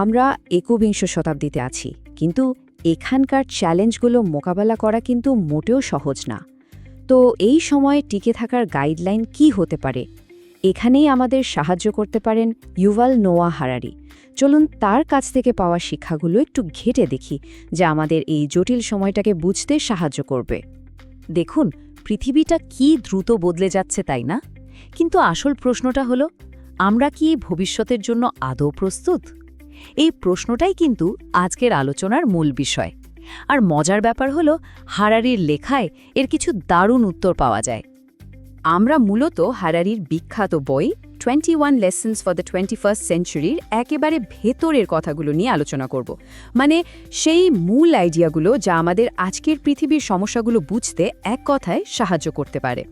আমরা একবিংশ শতাব্দীতে আছি, কিন্তু এখানকার চ্যালেঞ্জগুলো মোকাবেলা করা কিন্তু মোটেও সহজ না। তো এই সময়ে টিকে থাকার গাইডলাইন কি হতে পারে? এখানেই আমাদের সাহায্য করতে পারেন ইউভাল নোয়া হারারি। চলুন তার কাছ থেকে পাওয়া শিক্ষাগুলো একটু ঘেটে দেখি, যা আমাদের এই জটিল সময়টাকে বুঝতে সাহায্য করবে। দেখুন, পৃথিবীটা কি দ্রুত বদলে যাচ্ছে তাই না? কিন্তু আসল প্রশ্নটা হলো, আমরা কি ভবিষ্যতের জন্য আদৌ প্রস্তুত? এই প্রশ্নটাই কিন্তু আজকের আলোচনার মূল বিষয়। আর মজার ব্যাপার হলো, হারারির লেখায় এর কিছু দারুণ উত্তর পাওয়া যায়। আমরা মূলত হারারির বিখ্যাত বই twenty one lessons for the twenty first সেঞ্চুরির একেবারে ভেতরের কথাগুলো নিয়ে আলোচনা করব। মানে সেই মূল আইডিয়াগুলো যা আমাদের আজকের পৃথিবীর সমস্যাগুলো বুঝতে এক কথায় সাহায্য করতে পারে।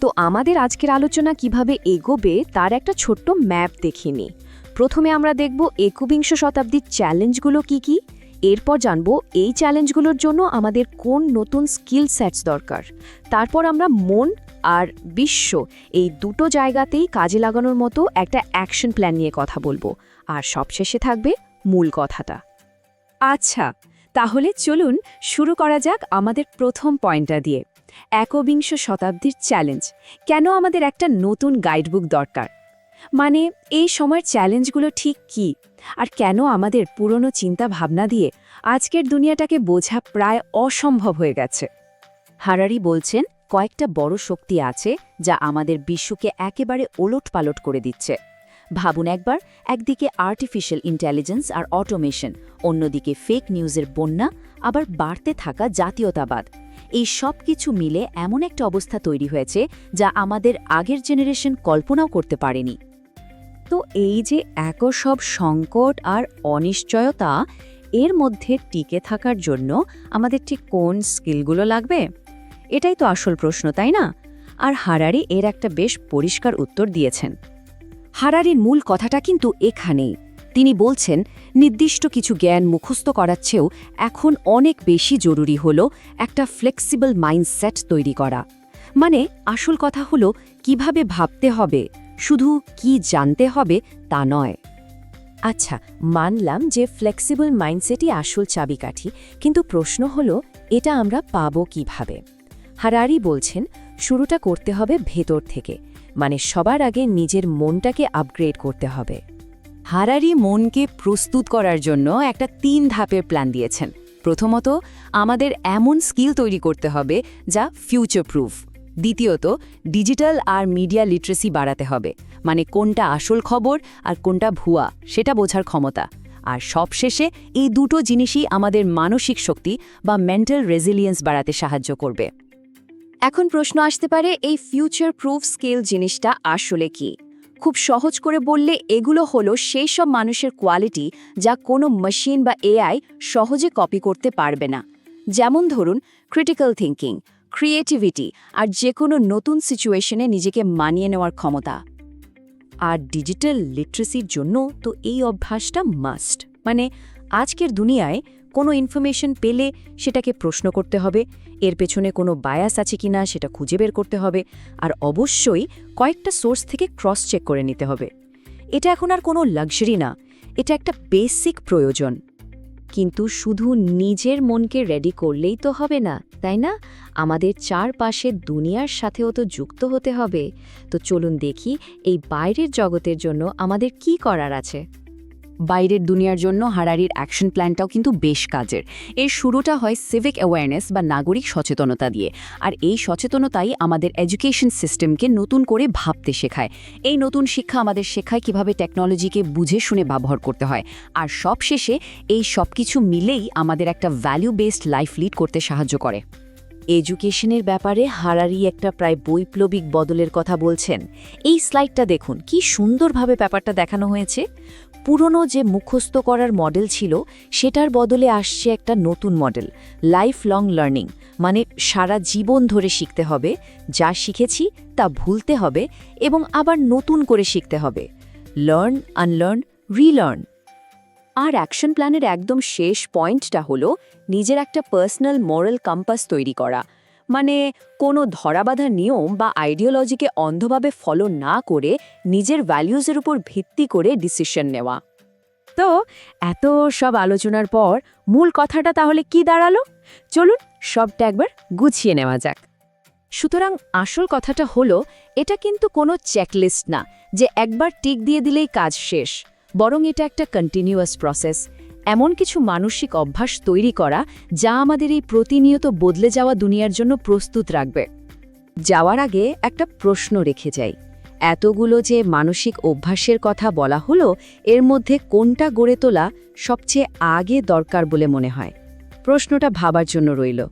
তো আমাদের আজকের আলোচনা কীভাবে এগোবে, তার একটা ছোট্ট ম্যাপ দেখিনি প্রথমে আমরা দেখব একবিংশ শতাব্দীর চ্যালেঞ্জগুলো কি কি। এরপর জানব এই চ্যালেঞ্জগুলোর জন্য আমাদের কোন নতুন স্কিল সেটস দরকার। তারপর আমরা মন আর বিশ্ব এই দুটো জায়গাতেই কাজে লাগানোর মতো একটা অ্যাকশন প্ল্যান নিয়ে কথা বলব। আর সবশেষে থাকবে মূল কথাটা। আচ্ছা তাহলে চলুন শুরু করা যাক আমাদের প্রথম পয়েন্টটা দিয়ে। একবিংশ শতাব্দীর চ্যালেঞ্জ। কেন আমাদের একটা নতুন গাইডবুক দরকার? মানে এই সময়ের চ্যালেঞ্জগুলো ঠিক কি? আর কেন আমাদের পুরনো চিন্তা ভাবনা দিয়ে আজকের দুনিয়াটাকে বোঝা প্রায় অসম্ভব হয়ে গেছে? হারারি বলছেন, কয়েকটা বড় শক্তি আছে যা আমাদের বিশ্বকে একেবারে ওলটপালট করে দিচ্ছে। ভাবুন একবার, একদিকে আর্টিফিশিয়াল ইন্টেলিজেন্স আর অটোমেশন অন্যদিকে ফেক নিউজের বন্যা, আবার বাড়তে থাকা জাতীয়তাবাদ। এই সব কিছু মিলে এমন একটা অবস্থা তৈরি হয়েছে যা আমাদের আগের জেনারেশন কল্পনাও করতে পারেনি। তো এই যে এক সব সংকট আর অনিশ্চয়তা, এর মধ্যে টিকে থাকার জন্য আমাদের ঠিক কোন স্কিলগুলো লাগবে? এটাই তো আসল প্রশ্ন, তাই না? আর হারারি এর একটা বেশ পরিষ্কার উত্তর দিয়েছেন। হারারির মূল কথাটা কিন্তু এখানেই। তিনি বলছেন, নির্দিষ্ট কিছু জ্ঞান মুখস্থ করার চেয়েও এখন অনেক বেশি জরুরি হল একটা ফ্লেক্সিবল মাইন্ডসেট তৈরি করা। মানে আসল কথা হলো, কীভাবে ভাবতে হবে? শুধু কি জানতে হবে তা নয়। আচ্ছা মানলাম যে ফ্লেক্সিবল মাইন্ডসেটই আসল চাবিকাঠি, কিন্তু প্রশ্ন হলো, এটা আমরা পাবো কীভাবে? হারারি বলছেন, শুরুটা করতে হবে ভেতর থেকে মানে সবার আগে নিজের মনটাকে আপগ্রেড করতে হবে। হারারি মনকে প্রস্তুত করার জন্য একটা তিন ধাপের প্ল্যান দিয়েছেন। প্রথমত, আমাদের এমন স্কিল তৈরি করতে হবে যা ফিউচার প্রুফ দ্বিতীয়ত, ডিজিটাল আর মিডিয়া লিটারেসি বাড়াতে হবে। মানে কোনটা আসল খবর আর কোনটা ভুয়া, সেটা বোঝার ক্ষমতা। আর সবশেষে, এই দুটো জিনিসই আমাদের মানসিক শক্তি বা মেন্টাল রেজিলিয়েন্স বাড়াতে সাহায্য করবে। এখন প্রশ্ন আসতে পারে, এই ফিউচার প্রুফ স্কিল জিনিসটা আসলে কি? খুব সহজ করে বললে, এগুলো হলো সেই সব মানুষের কোয়ালিটি যা কোনো মেশিন বা এআই সহজে কপি করতে পারবে না। যেমন ধরুন ক্রিটিক্যাল থিঙ্কিং ক্রিয়েটিভিটি আর যে কোনো নতুন সিচুয়েশনে নিজেকে মানিয়ে নেওয়ার ক্ষমতা। আর ডিজিটাল লিটারেসির জন্য তো এই অভ্যাসটা মাস্ট মানে আজকের দুনিয়ায় কোনো ইনফরমেশন পেলে সেটাকে প্রশ্ন করতে হবে, এর পেছনে কোনো বায়াস আছে কিনা সেটা খুঁজে বের করতে হবে, আর অবশ্যই কয়েকটা সোর্স থেকে ক্রস চেক করে নিতে হবে। এটা এখন আর কোনো লাক্সারি না, এটা একটা বেসিক প্রয়োজন। কিন্তু শুধু নিজের মনকে রেডি করলেই তো হবে না, তাই না? আমাদের চারপাশের দুনিয়ার সাথেও তো যুক্ত হতে হবে। তো চলুন দেখি এই বাইরের জগতের জন্য আমাদের কি করার আছে। বাইরের দুনিয়ার জন্য হারারির অ্যাকশন প্ল্যানটাও কিন্তু বেশ কাজের। এর শুরুটা হয় সিভিক অ্যাওয়ারনেস বা নাগরিক সচেতনতা দিয়ে। আর এই সচেতনতাই আমাদের এডুকেশন সিস্টেমকে নতুন করে ভাবতে শেখায়। এই নতুন শিক্ষা আমাদের শেখায় কীভাবে টেকনোলজিকে বুঝে শুনে ব্যবহার করতে হয়। আর সবশেষে এই সব কিছু মিলেই আমাদের একটা ভ্যালু বেসড লাইফ লিড করতে সাহায্য করে। এডুকেশনের ব্যাপারে হারারি একটা প্রায় বৈপ্লবিক বদলের কথা বলছেন। এই স্লাইডটা দেখুন, কি সুন্দরভাবে ব্যাপারটা দেখানো হয়েছে। পুরনো যে মুখস্থ করার মডেল ছিল, সেটার বদলে আসছে একটা নতুন মডেল লাইফ লং লার্নিং মানে সারা জীবন ধরে শিখতে হবে, যা শিখেছি তা ভুলতে হবে এবং আবার নতুন করে শিখতে হবে। Learn, unlearn, relearn. আর অ্যাকশন প্ল্যানের একদম শেষ পয়েন্টটা হলো নিজের একটা পার্সোনাল মোরাল কম্পাস তৈরি করা। মানে কোনো ধরাবাধা নিয়ম বা আইডিওলজিকে অন্ধভাবে ফলো না করে নিজের ভ্যালিউজের উপর ভিত্তি করে ডিসিশন নেওয়া। তো এত সব আলোচনার পর মূল কথাটা তাহলে কি দাঁড়াল? চলুন সবটা একবার গুছিয়ে নেওয়া যাক। সুতরাং আসল কথাটা হলো, এটা কিন্তু কোনো চেকলিস্ট না, যে একবার টিক দিয়ে দিলেই কাজ শেষ। বরং এটা একটা কন্টিনিউয়াস প্রসেস এমন কিছু মানসিক অভ্যাস তৈরি করা যা আমাদের এই প্রতিনিয়ত বদলে যাওয়া দুনিয়ার জন্য প্রস্তুত রাখবে। যাওয়ার আগে একটা প্রশ্ন রেখে যাই। এতগুলো যে মানসিক অভ্যাসের কথা বলা হলো, এর মধ্যে কোনটা গড়ে তোলা সবচেয়ে আগে দরকার বলে মনে হয়? প্রশ্নটা ভাবার জন্য রইল।